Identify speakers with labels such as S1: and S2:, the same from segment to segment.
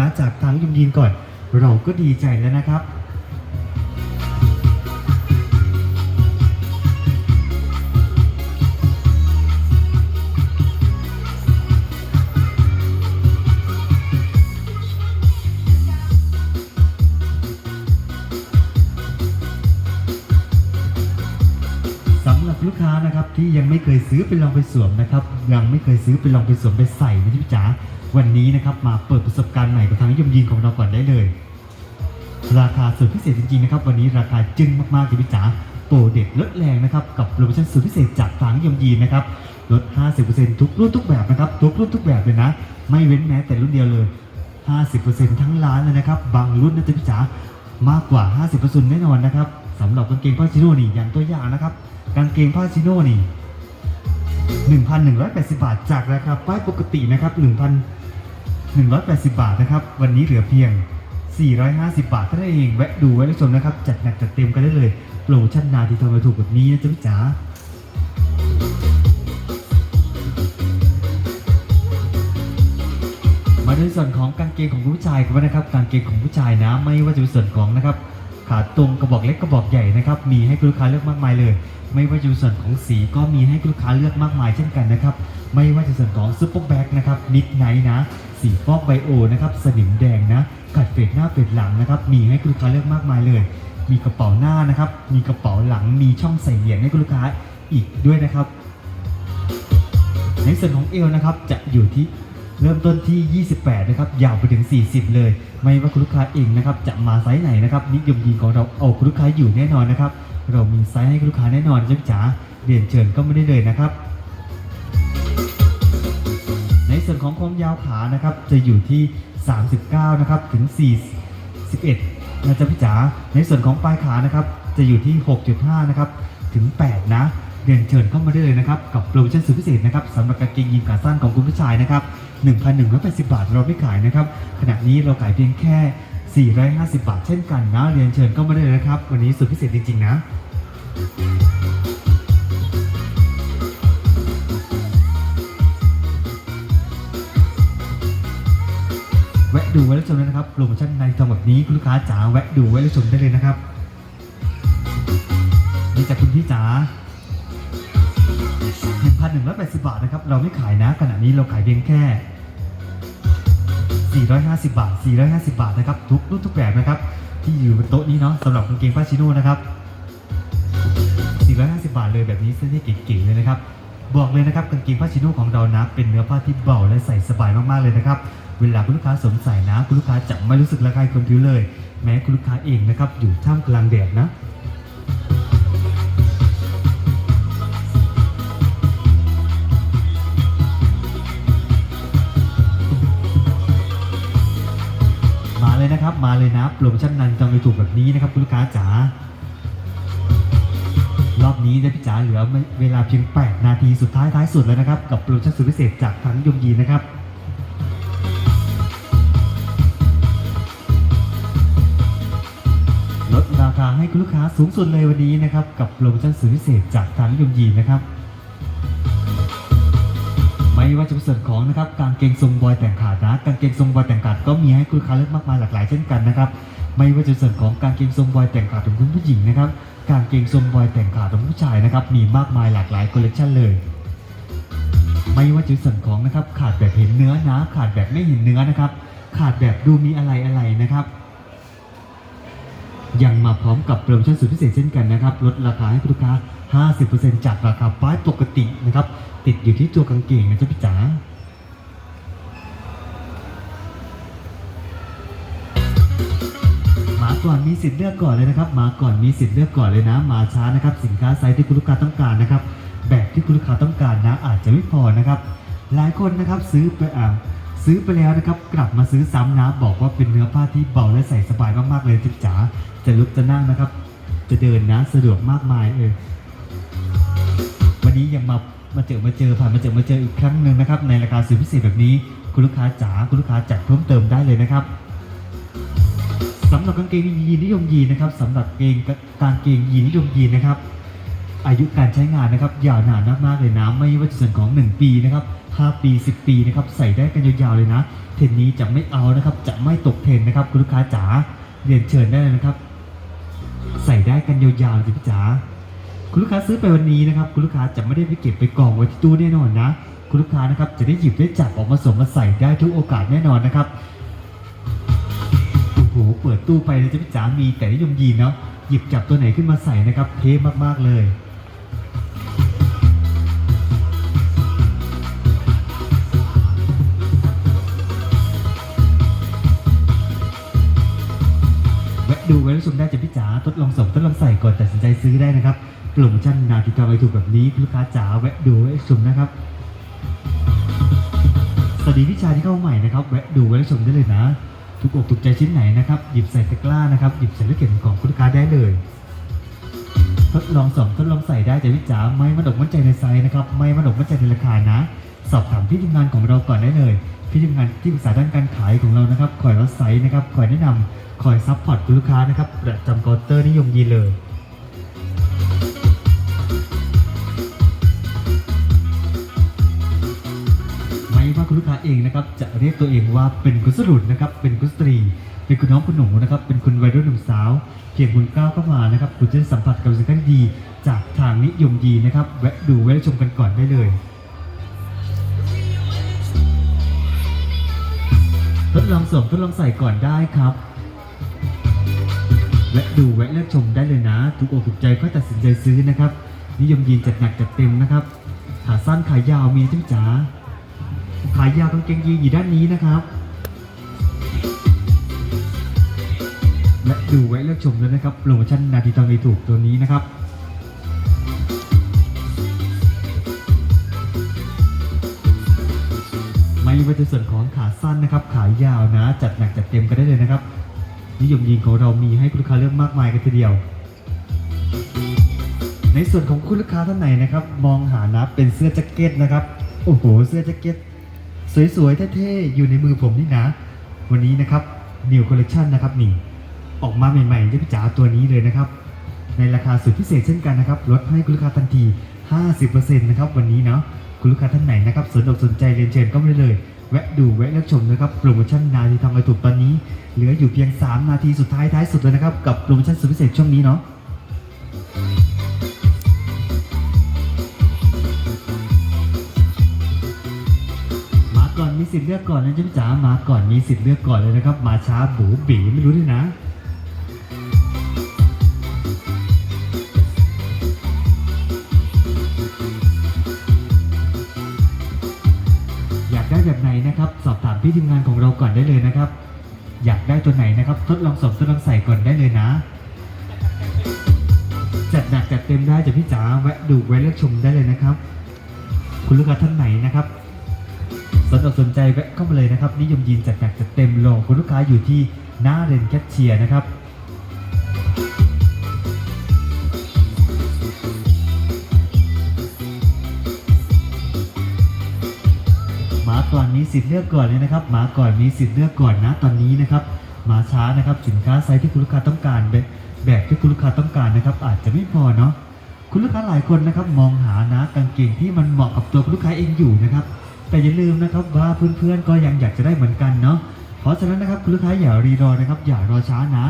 S1: การ์ดจากทางยมยีนก่อน เราก็ดีใจแล้วนะครับ ค้านะครับที่ยังไม่เคยซื้อไปลองไปสวมนะครับ ยังไม่เคยซื้อไปลองไปสวมไปใส่นะพี่จ๋าวันนี้นะครับมาเปิดประสบการณ์ใหม่กับทางยมยีนของเราก่อนได้เลย ราคาสุดพิเศษจริงๆนะครับ วันนี้ราคาจึ้งมากๆเลยพี่จ๋าโปรเด็ดลดแรงนะครับกับโปรโมชั่นสุดพิเศษจากทางยมยีนนะครับลด 50%ทุกรุ่นทุกแบบนะครับทุกรุ่นทุกแบบเลยนะ ไม่เว้นแม้แต่รุ่นเดียวเลย 50%ทั้งร้านเลยนะครับ บางรุ่นนะจ๊ะพี่จ๋ามากกว่า 50%แน่นอนนะครับ สำหรับกางเกงผ้าชิโน่นี่อย่างตัวอย่างนะครับ กางเกงผ้าชิโน่นี่1,180 บาท จากราคาป้ายปกตินะครับ 1,180 บาทนะครับ วันนี้เหลือเพียง 450 บาทเท่านั้นเอง แวะดูไว้แล้วชมนะครับ จัดหนักจัดเต็มกันได้เลย โปรโมชั่นนาทีทองมาถูกแบบนี้นะจ๊ะพี่จ๋ามาดูในส่วนของกางเกงของผู้ชายกันบ้างนะครับ กางเกงของผู้ชายนะ ไม่ว่าจะเป็นส่วนของนะครับ ขาตรงกระบอกเล็กกระบอกใหญ่นะครับ มีให้ลูกค้าเลือกมากมายเลย ไม่ว่าจะส่วนของสีก็มีให้ลูกค้าเลือกมากมายเช่นกันนะครับ ไม่ว่าจะส่วนของซุปเปอร์แบ็กนะครับนิดไนท์นะ สีฟอกไบโอนะครับสนิมแดงนะขัดเฟดหน้าเฟดหลังนะครับ มีให้ลูกค้าเลือกมากมายเลย มีกระเป๋าหน้านะครับ มีกระเป๋าหลัง มีช่องใส่เหรียญให้ลูกค้าอีกด้วยนะครับ ในส่วนของเอวนะครับจะอยู่ที่ เริ่มต้นที่ 28 นะครับ ยาวไปถึง 40 เลย ไม่ว่าคุณลูกค้าเองนะครับ จะมาไซส์ไหนนะครับ นิยมยีนของเราเอาคุณลูกค้าอยู่แน่นอนนะครับ เรามีไซส์ให้คุณลูกค้าแน่นอนจ้าจ๋าเรียนเชิญก็ไม่ได้เลยนะครับ ในส่วนของความยาวขานะครับ จะอยู่ที่ 39 นะครับ ถึง 41 นะจ๊ะพี่จ๋า ในส่วนของปลายขานะครับ จะอยู่ที่ 6.5 นะครับ ถึง 8 นะเรียนเชิญเข้ามาได้เลยนะครับ กับโปรโมชั่นสุดพิเศษนะครับสำหรับกางเกงยีนขาสั้นของคุณผู้ชายนะครับ 1,180 บาทเราไม่ขายนะครับ ขณะนี้เราขายเพียงแค่ 450 บาทเช่นกันนะ เรียนเชิญเข้ามาได้เลยนะครับ วันนี้สุดพิเศษจริง ๆ นะแวะดูไว้แล้วชมด้วยนะครับโปรโมชั่นในทองแบบนี้คุณลูกค้าจ๋าแวะดูไว้แล้วชมได้เลยนะครับนี่จากคุณพี่จ๋า 1,180 บาทนะครับ เราไม่ขายนะขณะนี้เราขายเพียงแค่ 450 บาท 450 บาทนะครับ ทุกรุ่นทุกแบบนะครับ ที่อยู่บนโต๊ะนี้เนาะสำหรับกางเกงผ้าชิโน่นะครับ 450 บาทเลยแบบนี้เสื้อที่เก๋ๆเลยนะครับ บอกเลยนะครับกางเกงผ้าชิโน่ของเรานะ เป็นเนื้อผ้าที่เบาและใส่สบายมากๆเลยนะครับ เวลาคุณลูกค้าสวมใส่นะ คุณลูกค้าจะไม่รู้สึกระคายเคืองผิวเลย แม้คุณลูกค้าเองนะครับอยู่ท่ามกลางแดดนะ เลยนะโปรโมชั่นนั้นจองไปถูกแบบนี้นะครับคุณลูกค้าจ๋ารอบนี้นะพี่จ๋าเหลือเวลาเพียง 8 นาทีสุดท้ายท้ายสุดแล้วนะครับ กับโปรโมชั่นสุดพิเศษจากทางยมยีนะครับลดราคาให้คุณลูกค้าสูงสุดเลยวันนี้นะครับ กับโปรโมชั่นสุดพิเศษจากทางยมยีนะครับ ว่าจะเป็นส่วนของนะครับกางเกงทรงบอยแต่งขาดนะกางเกงทรงบอยแต่งขาดก็มีให้คุณลูกค้าเลือกมากมายหลากหลายเช่นกันนะครับไม่ว่าจะเส่วนของกางเกงทรงบอยแต่งขาดของคุณผู้หญิงนะครับกางเกงทรงบอยแต่งขาดของผู้ชายนะครับมีมากมายหลากหลายคอลเลคชันเลยไม่ว่าจะเส่วนของนะครับขาดแบบเห็นเนื้อนะ ขาดแบบไม่เห็นเนื้อนะครับ ขาดแบบดูมีอะไรอะไรนะครับ ยังมาพร้อมกับโปรโมชั่นสุดพิเศษเช่นกันนะครับลดราคาให้คุณลูกค้า 50%จากราคาป้ายปกตินะครับ ติดอยู่ที่ตัวกางเกงนะจ๊ะพี่จ๋ามาก่อนมีสิทธิ์เลือกก่อนเลยนะครับมาก่อนมีสิทธิ์เลือกก่อนเลยนะมาช้านะครับ สินค้าไซส์ที่คุณลูกค้าต้องการนะครับ แบบที่คุณลูกค้าต้องการนะ อาจจะไม่พอนะครับ หลายคนนะครับซื้อไปอ่าซื้อไปแล้วนะครับ กลับมาซื้อซ้ำนะ บอกว่าเป็นเนื้อผ้าที่เบาและใส่สบายมากๆเลยจิ๊บจ๋าจะลุกจะนั่งนะครับ จะเดินนะสะดวกมากมายเออวันนี้ยังมา มาเจอมาเจอผ่านมาเจอมาเจออีกครั้งหนึ่งนะครับ ในราคาสุดพิเศษแบบนี้ คุณลูกค้าจ๋าคุณลูกค้าจัดเพิ่มเติมได้เลยนะครับสำหรับกางเกงยีนนิยมยีนนะครับสำหรับเกงกางเกงยีนนิยมยีนนะครับ อายุการใช้งานนะครับยาวนานมากๆเลยนะ ไม่ว่าจะส่วนของ 1 ปีนะครับ5ปี 10 ปีนะครับใส่ได้กันยาวๆเลยนะแถทรนนี้จะไม่เอานะครับ จะไม่ตกเทรนนะครับ คุณลูกค้าจ๋าเรียนเชิญได้เลยนะครับ ใส่ได้กันยาวๆสิพี่จ๋า คุณลูกค้าซื้อไปวันนี้นะครับคุณลูกค้าจะไม่ได้ไปเก็บไปกองไว้ที่ตู้แน่นอนนะ คุณลูกค้านะครับจะได้หยิบได้จับออกมาสวมมาใส่ได้ทุกโอกาสแน่นอนนะครับโอ้โหเปิดตู้ไปเลยจะพี่จ๋ามีแต่นิยมยีนเนาะหยิบจับตัวไหนขึ้นมาใส่นะครับเท่มากๆเลยแวะดูแวชมได้จากพี่จ๋าทดลองส่งทดลองใส่ก่อนตัดสินใจซื้อได้นะครับ โปรโมชั่นนาทีกาไวถูกแบบนี้ลูกค้าจ๋าแวะดูแวะชมนะครับสวัสดีพี่ชายที่เข้าใหม่นะครับแวะดูแวะชมได้เลยนะ ทุกอกถูกใจชิ้นไหนนะครับหยิบใส่ตะกร้านะครับหยิบใส่ลูกเก็บของลูกค้าได้เลยทดลองส่องทดลองใส่ได้จากพี่จ๋าไม่มาดกมั่นใจในไซส์นะครับไม่มาดกมั่นใจในราคานะ สอบถามพี่ทีมงานของเราก่อนได้เลยพี่ทีมงานที่ปรึกษาด้านการขายของเรานะครับคอยรับไซส์นะครับคอยแนะนำคอยซัพพอร์ตลูกค้านะครับประจำเคาน์เตอร์นิยมยีนเลย ไม่ว่าคุณลูกค้าเองนะครับจะเรียกตัวเองว่าเป็นคุณสรุปนะครับเป็นคุณสตรี เป็นคุณน้องคุณหนูนะครับเป็นคุณวัยรุ่นหนุ่มสาวเพียงคุณก้าวเข้ามานะครับคุณจะได้สัมผัสกับสิ่งที่ดี จากทางนิยมยีนะครับแวะดูแวะชมกันก่อนได้เลยทดลองสวมทดลองใส่ก่อนได้ครับแวะดูแวะเลือกชมได้เลยนะ ถูกอกถูกใจก็ตัดสินใจซื้อนะครับ นิยมยีนจัดหนักจัดเต็มนะครับขาสั้นขายาวมีจ้าจ๋า ขายยาวกางเกงยีนอยู่ด้านนี้นะครับ และดูไว้เลือกชมด้วยนะครับโปรโมชั่นนาทีทองในถูกตัวนี้นะครับไม่ว่าจะส่วนของขาสั้นนะครับ ขายาวนะ จัดหนักจัดเต็มกันได้เลยนะครับ นิยมยีนของเรามีให้ลูกค้าเลือกมากมายกันทีเดียว ในส่วนของคุณลูกค้าท่านไหนนะครับ มองหานะเป็นเสื้อแจ็คเก็ตนะครับ โอ้โห เสื้อแจ็คเก็ต สวยๆเท่ๆอยู่ในมือผมนี่นะ วันนี้นะครับ New Collection นะครับนี่ออกมาใหม่ๆที่พี่จ๋าตัวนี้เลยนะครับ ในราคาสุดพิเศษเช่นกันนะครับลดให้คุณลูกค้าทันที 50%นะครับวันนี้เนาะคุณลูกค้าท่านไหนนะครับสนอกสนใจเรียนเชิญก็มาได้เลย แวะดูแวะเลือกชมนะครับโปรโมชั่นนาทีทำไรถูกตอนนี้ เหลืออยู่เพียง 3 นาทีสุดท้ายท้ายสุดเลยนะครับกับโปรโมชั่นสุดพิเศษช่วงนี้เนาะ สิทธิ์เลือกก่อนนะจ๊ะพี่จ๋ามาก่อนมีสิทธิ์เลือกก่อนเลยนะครับ มาช้าบูบีไม่รู้ด้วยนะอยากได้แบบไหนนะครับ สอบถามพี่ทีมงานของเราก่อนได้เลยนะครับ อยากได้ตัวไหนนะครับ ทดลองสวมทดลองใส่ก่อนได้เลยนะ จัดหนักจัดเต็มได้จากพี่จ๋าแวะดูแวะเลือกชมได้เลยนะครับ คุณลูกค้าท่านไหนนะครับ สนอกสนใจแวะเข้ามาเลยนะครับ นิยมยีนจัดหนักจัดเต็มรอคุณลูกค้าอยู่ที่หน้าเรนแคชเชียร์นะครับหมาก่อนมีสิทธิ์เลือกก่อนเลยนะครับหมาก่อนมีสิทธิ์เลือกก่อนนะตอนนี้นะครับมาช้านะครับสินค้าไซส์ที่คุณลูกค้าต้องการแบบแบบที่คุณลูกค้าต้องการนะครับ อาจจะไม่พอเนาะคุณลูกค้าหลายคนนะครับ มองหานะกางเกงที่มันเหมาะกับตัวคุณลูกค้าเองอยู่นะครับ แต่อย่าลืมนะครับว่าเพื่อนๆก็ยังอยากจะได้เหมือนกันเนาะเพราะฉะนั้นนะครับคุณลูกค้าอย่ารีรอนะครับ อย่ารอช้านะ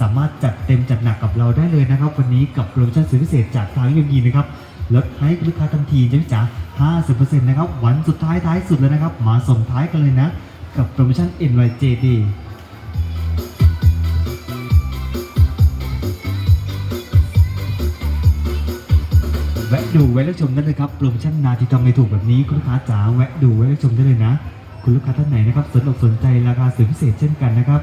S1: สามารถจัดเต็มจัดหนักกับเราได้เลยนะครับ วันนี้กับโปรโมชั่นสุดพิเศษจากทางยูยีนะครับลดให้คุณลูกค้าทันทีจะจ๋า50%นะครับวันสุดท้ายท้ายสุดเลยนะครับ มาส่งท้ายกันเลยนะ กับโปรโมชั่น NYJD แวะดูแวะเลือกชมได้เลยครับโปรโมชั่นนาทีทองในถูกแบบนี้คุณลูกค้าจ๋าแวะดูแวะเลือกชมได้เลยนะ คุณลูกค้าท่านไหนนะครับสนอกสนใจราคาสุดพิเศษเช่นกันนะครับ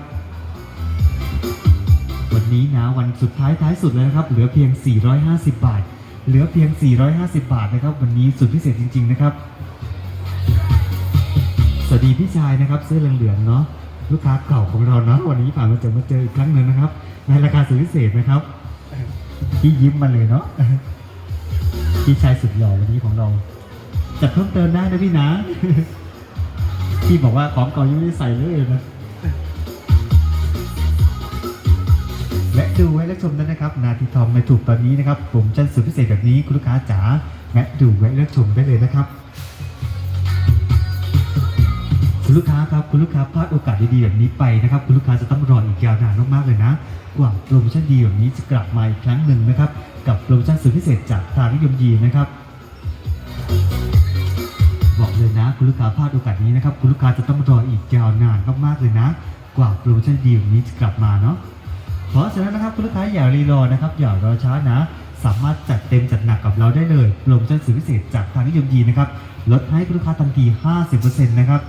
S1: วันนี้นะวันสุดท้ายท้ายสุดแล้วนะครับ เหลือเพียง 450 บาท เหลือเพียง 450 บาทนะครับ วันนี้สุดพิเศษจริง ๆ นะครับสวัสดีพี่ชายนะครับเสื้อเหลืองๆเนาะลูกค้าเก่าของเราเนาะวันนี้ผ่านมาเจอมาเจออีกครั้งหนึ่งนะครับ ในราคาสุดพิเศษนะครับพี่ยิ้มมาเลยเนาะ พี่ชายสุดหล่อวันนี้ของเราจัดเพิ่มเติมได้นะพี่นะ พี่บอกว่าของเก่ายังไม่ได้ใส่เลยนะและดูไว้และชมได้นะครับ นาทีทองในถูกตอนนี้นะครับผมจันสุดพิเศษแบบนี้คุณลูกค้าจ๋าแวะดูไว้เลือกชมได้เลยนะครับ คุณลูกค้าครับคุณลูกค้าพลาดโอกาสดีๆแบบนี้ไปนะครับ คุณลูกค้าจะต้องรออีกยาวนานมากๆเลยนะกว่าโปรโมชั่นดีแบบนี้จะกลับมาอีกครั้งหนึ่งนะครับ กับโปรโมชั่นสุดพิเศษจากทางนิยมยีนะครับ บอกเลยนะ คุณลูกค้าพลาดโอกาสนี้นะครับ คุณลูกค้าจะต้องรออีกยาวนานมากๆเลยนะ กว่าโปรโมชั่นดีแบบนี้จะกลับมาเนาะเพราะฉะนั้นนะครับคุณลูกค้าอย่ารีรอนะครับอย่ารอช้านะ สามารถจัดเต็มจัดหนักกับเราได้เลยโปรโมชั่นสุดพิเศษจากทางนิยมยีนนะครับลดให้คุณลูกค้าทันที 50%นะครับ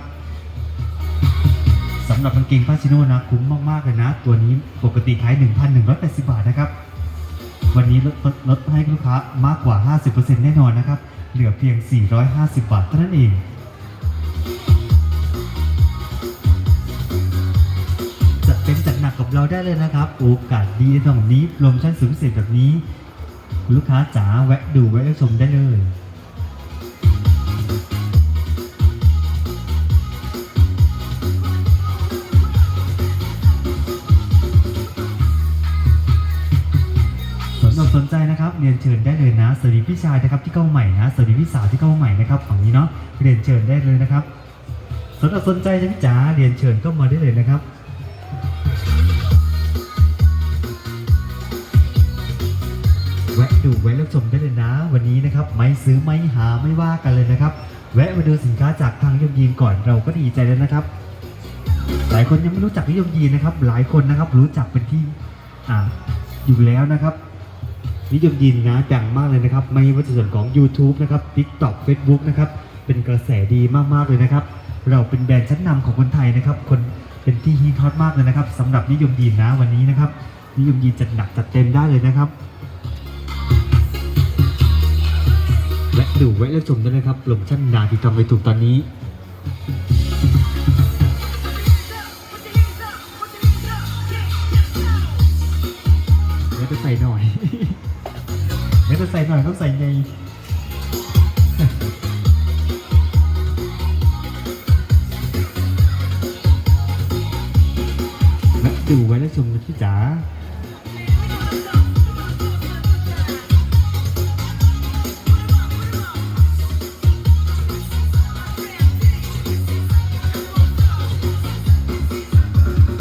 S1: สำหรับกางเกงผ้าชิโน่นะคุ้มมากๆเลยนะ ตัวนี้ปกติขาย 1,180 บาทนะครับ วันนี้ลดลดให้ลูกค้ามากกว่า 50%แน่นอนนะครับ เหลือเพียง 450 บาทเท่านั้นเองจัดเต็มจัดหนักกับเราได้เลยนะครับ โอกาสดีในตรงนี้โปรโมชั่นสุดพิเศษแบบนี้ ลูกค้าจ๋าแวะดูแวะชมได้เลย เรียนเชิญได้เลยนะสวัสดีพี่ชายนะครับที่เข้าใหม่นะสวัสดีพี่สาวที่เข้าใหม่นะครับฝั่งนี้เนาะเรียนเชิญได้เลยนะครับสนสนใจนะพี่จ๋าเรียนเชิญก็มาได้เลยนะครับแวะดูแวะเลือกชมได้เลยนะ วันนี้นะครับไม่ซื้อไม่หาไม่ว่ากันเลยนะครับ แวะมาดูสินค้าจากทางยมยีนก่อนเราก็ดีใจแล้วนะครับ หลายคนยังไม่รู้จักนิยมยีนนะครับ หลายคนนะครับรู้จักเป็นที่อ่าอยู่แล้วนะครับ นิยมยีนนะดังมากเลยนะครับ ไม่ว่าจะส่วนของ YouTube นะครับ TikTok Facebook นะครับ เป็นกระแสดีมากๆเลยนะครับ เราเป็นแบรนด์ชั้นนำของคนไทยนะครับ คนเป็นที่ฮิตฮอตมากเลยนะครับสำหรับนิยมยีนนะวันนี้นะครับ นิยมยีนจัดหนักจัดเต็มได้เลยนะครับแวะดูแวะเลือกชมได้เลยครับโปรโมชั่นนาทีทำไปถูกตอนนี้ ดูไว้แล้วชมนะพี่จ๋า